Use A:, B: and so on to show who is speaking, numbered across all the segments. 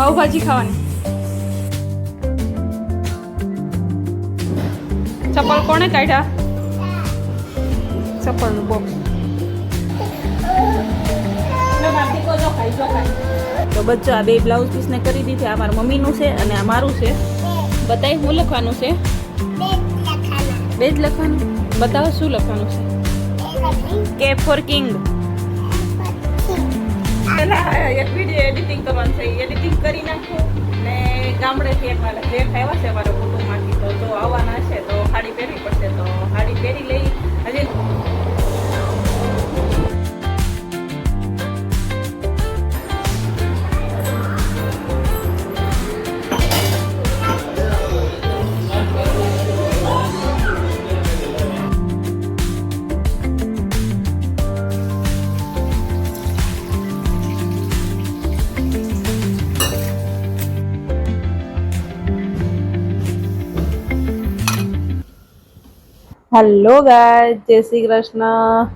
A: પાવભાજી ખાવાની. ચપ્પલ કોણે કાઢ્યા? ચપ્પલનું બોક્સ તો બચ્ચો આ બે બ્લાઉઝ પીસને કરી દીધી. આ મારા મમ્મીનું છે અને આ મારું છે. બતાય હું લખવાનું છે? બે જ લખવાનું બતાવો શું લખવાનું છે? કે ફોર કિંગ વીડિયો એડિટિંગ કરવાનું છે. એડિટિંગ કરી નાખું ને ગામડેથી એક મારા જેઠ આવ્યા છે મારા કુટુંબમાંથી. તો જો આવવાના છે તો સાડી પહેરવી પડશે. તો સાડી પહેરી લઈ hello guys Jai Shri Krishna.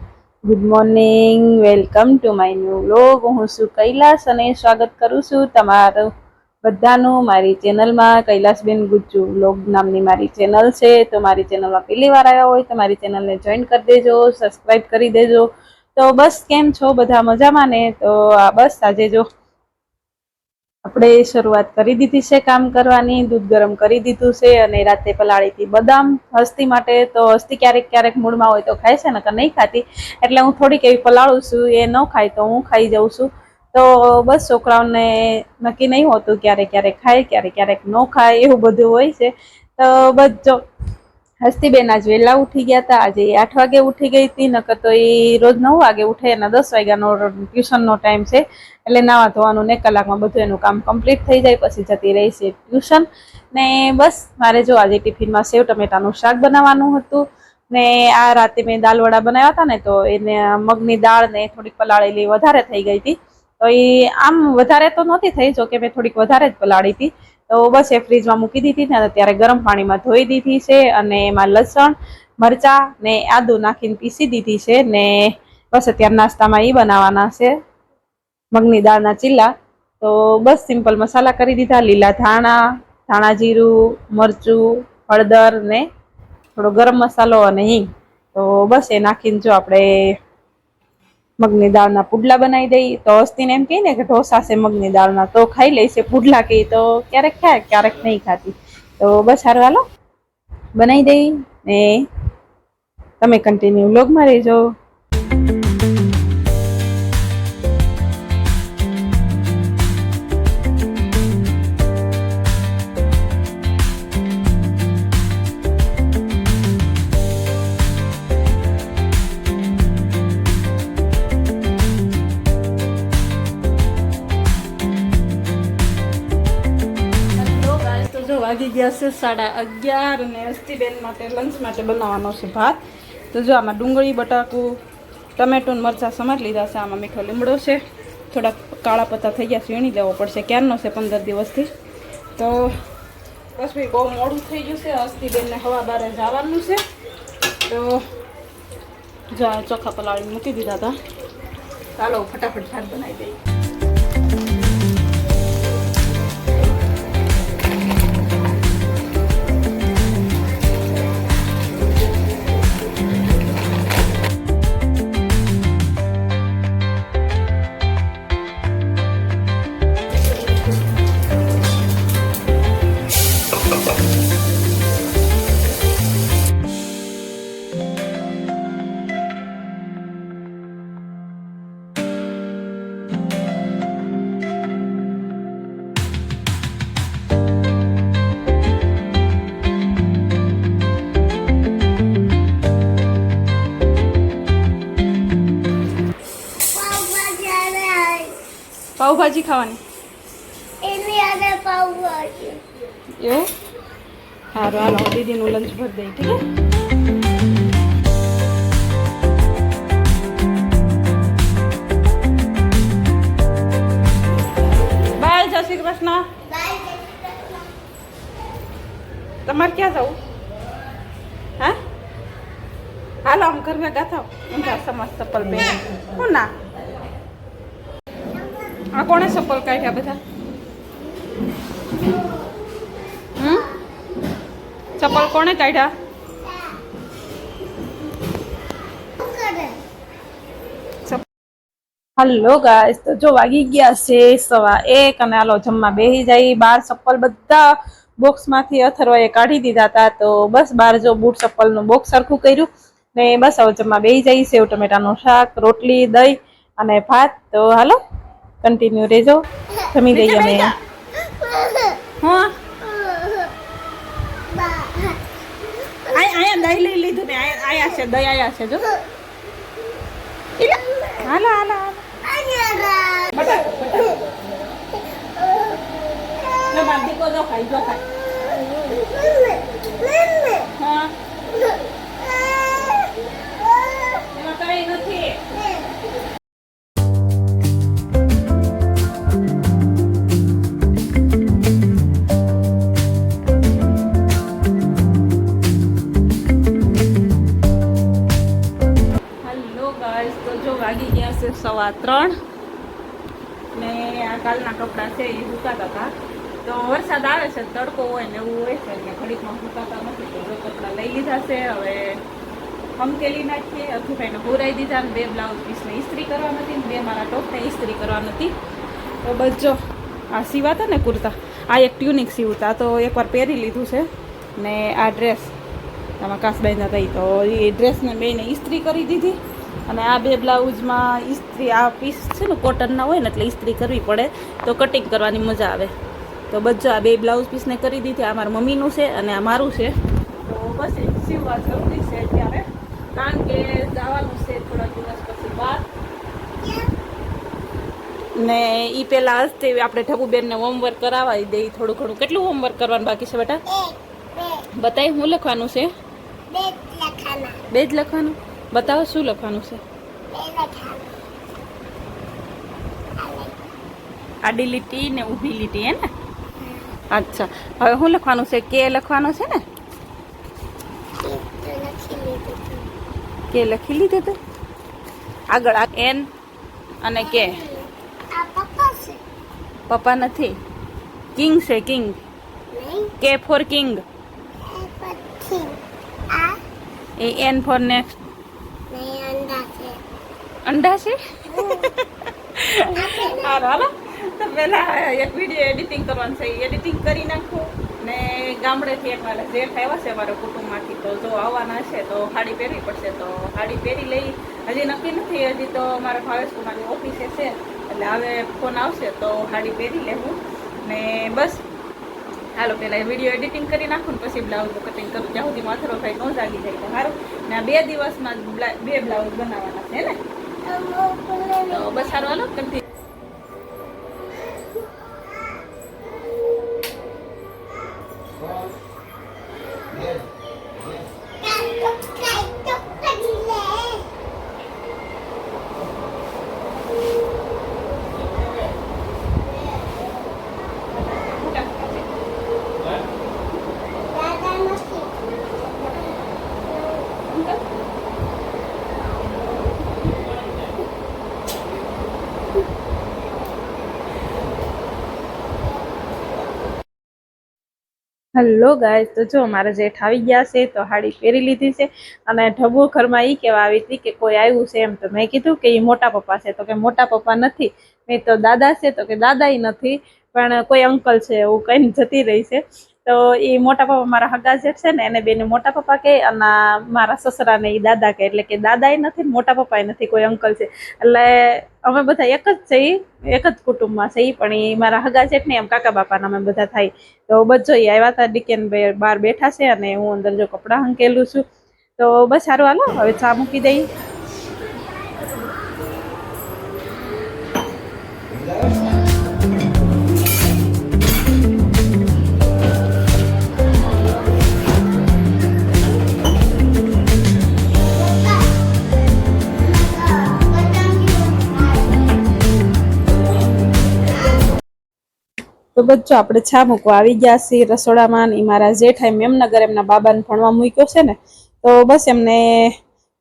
A: Good morning welcome to my new vlog હું છું કૈલાસ અને સ્વાગત કરું છું તમારું બધાનું મારી ચેનલમાં. કૈલાસબેન ગુજ્જુ વ્લોગ નામની મારી ચેનલ છે. તો મારી ચેનલમાં પહેલી વાર આવ્યા હોય તો મારી ચેનલને જોઈન કરી દેજો સબસ્ક્રાઈબ કરી દેજો. તો બસ કેમ છો? બધા મજામાં ને? તો આ બસ આજે જો આપણે શરૂઆત કરી દીધી છે કામ કરવાની, દૂધ ગરમ કરી દીધું છે અને રાતે પલાળી હતી બદામ હસ્તી માટે તો હસ્તી ક્યારેક ક્યારેક મૂળમાં હોય તો ખાય છે, નકર નહીં ખાતી. એટલે હું થોડીક એવી પલાળું છું, એ ન ખાય તો હું ખાઈ જાઉં છું. તો બસ છોકરાઓને નક્કી નહીં હોતું ક્યારેક ક્યારેક ખાય ક્યારેક ક્યારેક ન ખાય, એવું બધું હોય છે. તો બસ જો હસ્તીબેન આજ વહેલા ઉઠી ગયા હતા. આજે આઠ વાગે ઉઠી ગઈ હતી, નકર તો એ રોજ નવ વાગે ઉઠે એના દસ વાગ્યાનો ટ્યુશનનો ટાઈમ છે. એટલે નાવા ધોવાનું ને કલાકમાં બધું એનું કામ કમ્પ્લીટ થઈ જાય, પછી જતી રહી છે ટ્યુશન. ને બસ, મારે જો આજે ટિફિનમાં સેવ ટમેટાનું શાક બનાવવાનું હતું. ને આ રાતે મેં દાલવડા બનાવ્યા હતા ને, તો એને મગની દાળ ને થોડીક પલાળેલી વધારે થઈ ગઈ હતી. તો એ આમ વધારે તો નહોતી થઈ જો કે મેં થોડીક વધારે જ પલાળી હતી. તો બસ એ ફ્રીજમાં મૂકી દીધી ને ત્યારે ગરમ પાણીમાં ધોઈ દીધી છે અને એમાં લસણ, મરચાં ને આદુ નાખીને પીસી દીધી છે ને બસ અત્યારે નાસ્તામાં એ બનાવવાના છે. મગની દાળના ચીલા. તો બસ સિમ્પલ મસાલા કરી દીધા, લીલા ધાણા ધાણા જીરું, મરચું, હળદર ને થોડો ગરમ મસાલો અને હિંગ. તો બસ એ નાખીને જો આપણે મગની દાળના પુડલા બનાવી દઈ. તો હસ્તીને એમ કહીને કે ઢોસા છે મગની દાળના. તો ખાઈ લઈશે પુડલા કહીએ તો ક્યારેક ખાય, ક્યારેક નહીં ખાતી. તો બસ સારું હાલો. બનાવી દઈ ને તમે કન્ટિન્યુ વ્લોગમાં રહેજો. છે સાડા અગિયાર અને અસ્થિબેન માટે લંચ માટે બનાવવાનો છે ભાત. તો જો આમાં ડુંગળી, બટાકું, ટમેટું મરચાં સમાર લીધા છે. આમાં મીઠો લીમડો છે. થોડાક કાળા પત્તા થઈ ગયા છે, વીણી લેવો પડશે. ક્યારનો છે પંદર દિવસથી? તો બસ ભાઈ, બહુ મોડું થઈ ગયું છે. અસ્થિબેનને હવા બારે જવાનું છે. તો જો ચોખા પલાળી મૂકી દીધા હતા. ચાલો ફટાફટ ભાત બનાવી દઈએ. પાવભાજી ખાવાની
B: એની આને પાવભાજી
A: એવું સારું હાલો હું દીદીનું લંચ ભરી દઈ ઠીક શ્રી કૃષ્ણ. તમારે ક્યાં જવું? હા? હાલો, આમ ઘર ભેગા થાવ ઊંધા સમાજ ચપ્પલ પહેરી. હું ના? આ કોણે ચપ્પલ કાઢ્યા બધા?
C: હમ? ચપ્પલ કોણે કાઢ્યા? હલો ગાઈસ તો જો વાગી ગયા છે સવા એક અને આલો જમવા બેહી જાય. બાર ચપ્પલ બધા બોક્સમાંથી અથર્વાએ કાઢી દીધા હતા. તો બસ બાર જો બૂટ ચપ્પલનું બોક્સ સરખું કર્યું. ને બસ હવે જમવા બેહી જાય સેવ ટમેટાનું શાક રોટલી દહીં અને ભાત. તો હાલો કન્ટિન્યુ રહેજો જમી દઈએ અમે. હા. આયા દહીં લઈ લીધું ને. આયા છે દહીં આયા છે જો. હાલો હાલો હાલો. માર દીકો જો ખાઈ જો હા. ને આ કાલના કપડાં છે એ સુકાતા હતા. તો વરસાદ આવે છે, તડકો હોય ને એવું હોય છે, એટલે ઘડીકમાં સુકાતા નથી. તો જો કપડાં લઈ લીધા છે, હવે હમકેલી નાખીએ. અથુભાઈને પુરાઈ દીધા ને બે બ્લાઉઝ પીસને ઇસ્ત્રી કરવા નથી ને બે મારા ટોપને ઇસ્ત્રી કરવા નથી. તો બસ જો, આ સીવાતા ને કુર્તા. આ એક ટ્યુનિક સીવતા, તો એકવાર પહેરી લીધું છે ને આ ડ્રેસ આમાં કાસબાઈ હતા તો એ ડ્રેસને બેને ઇસ્ત્રી કરી દીધી. અને આ બે બ્લાઉઝમાં ઇસ્ત્રી આ પીસ છે ને કોટનના હોય ને એટલે ઇસ્ત્રી કરવી પડે તો કટિંગ કરવાની મજા આવે. તો બધા આ બે બ્લાઉઝ પીસને કરી દીધી આ મારા મમ્મીનું છે અને આ મારું છે. તો બસ એ સીવવા જરૂરી છે અત્યારે કારણ કે જવાનું છે થોડા દિવસ પછી બહાર. ને એ પહેલાં હસ્તે આપણે ઠબુબેનને હોમવર્ક કરાવી દઈ થોડું ઘણું. કેટલું હોમવર્ક કરવાનું બાકી છે બેટા? બતાય હું લખવાનું છે? બે જ લખવાનું? બતાવો શું લખવાનું છે? આડી લીટી ને ઊભી લીટી હે ને? અચ્છા. હવે શું લખવાનું છે? કે લખવાનું છે ને? કે લખી લીધું તો? આગળ આ એન અને કે? પપ્પા નથી. કિંગ છે king. K for king. A N for next. અંડા છે? હાલો તો પહેલા એક વીડિયો એડિટિંગ કરવાનું છે. એડિટિંગ કરી નાખું ને ગામડેથી એક મારા જેઠ આવ્યા છે મારા કુટુંબમાંથી, તો જો આવવાના છે, તો સાડી પહેરવી પડશે. તો સાડી પહેરી લઈ. હજી નક્કી નથી, હજી તો મારા ભાવેશ કુમારની ઓફિસે છે. એટલે હવે ફોન આવશે, તો સાડી પહેરી લેવું ને બસ. હાલો, પહેલાં વીડિયો એડિટિંગ કરી નાખું ને પછી બ્લાઉઝ કટિંગ કરું. જ્યાં સુધી માથરો ભાઈ ન જાગી જાય તો સારું ને આ બે દિવસમાં બે બ્લાઉઝ બનાવવાના છે ને? બસ સારું હાલો. કન્ટિન્યુ હેલો ગાય તો જો મારા જેઠ આવી ગયા છે, તો હાડી પહેરી લીધી છે. અને ઢબો ઘરમાં એ કહેવા આવી હતી કે કોઈ આવ્યું છે એમ. તો મેં કીધું કે એ મોટા પપ્પા છે. તો કે મોટા પપ્પા નથી. મેં તો દાદા છે, તો કે દાદા નથી. પણ કોઈ અંકલ છે, એવું કહીને જતી રહી છે. તો એ મોટા પપ્પા મારા હગા જેઠ છે ને, એને બેને મોટા પપ્પા કહે અને મારા સસરાને એ દાદા કહે, એટલે કે દાદાય નથી ને મોટા પપ્પાય નથી, કોઈ અંકલ છે. એટલે અમે બધા એક જ છે એક જ કુટુંબમાં છે પણ એ મારા હગા જેઠ ને એમ કાકા બાપાના અમે બધા થાય. તો બધો એ આવ્યા હતા ડીકેન બહાર બેઠા છે અને હું અંદર જો કપડાં હંકેલું છું. તો બસ સારું હાલો, હવે ચા મૂકી દઈ. તો બચ્ચો આપણે છા મૂકવા આવી ગયા છીએ રસોડામાં ને ઈ મારા જેઠાઈ મેમનગર એમના બાબાને ભણવા મૂક્યો છે ને, તો બસ એમને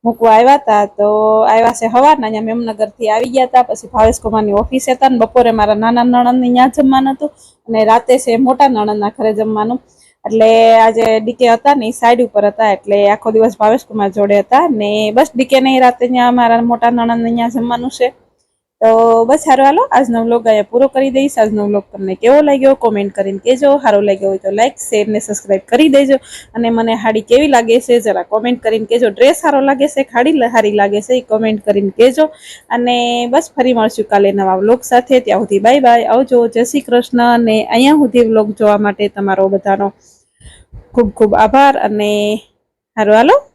A: મૂકવા આવ્યા હતા. તો આવ્યા છે સવારના અહીંયા મેમનગરથી આવી ગયા હતા. પછી ભાવેશ કુમારની ઓફિસ હતા ને બપોરે મારા નાના નણંદની ત્યાં જમવાનું હતું અને રાતે છે મોટા નણંદના ઘરે જમવાનું. એટલે આજે ડીકે હતા ને સાઈડ ઉપર હતા, એટલે આખો દિવસ ભાવેશ કુમાર જોડે હતા ને બસ ડીકે નહીં રાતે ત્યાં મારા મોટા નણંદને ત્યાં જમવાનું છે. તો બસ સારું, હાલો. આજનો વ્લોગ અહીંયા પૂરો કરી દઈશ. આજનો વ્લોગ તમને કેવો લાગ્યો કોમેન્ટ કરીને કહેજો. સારો લાગ્યો હોય તો લાઈક, શેર ને સબસ્ક્રાઈબ કરી દેજો. અને મને હાડી કેવી લાગે છે જરા કોમેન્ટ કરીને કહેજો. ડ્રેસ સારો લાગે છે, ખાડી સારી લાગે છે, એ કોમેન્ટ કરીને કહેજો. અને બસ ફરી મળશું કાલે નવા વ્લોગ સાથે. ત્યાં સુધી બાય બાય. આવજો. જય શ્રી કૃષ્ણ. અને અહીંયા સુધી વ્લોગ જોવા માટે તમારો બધાનો ખૂબ ખૂબ આભાર. અને સારું, હાલો.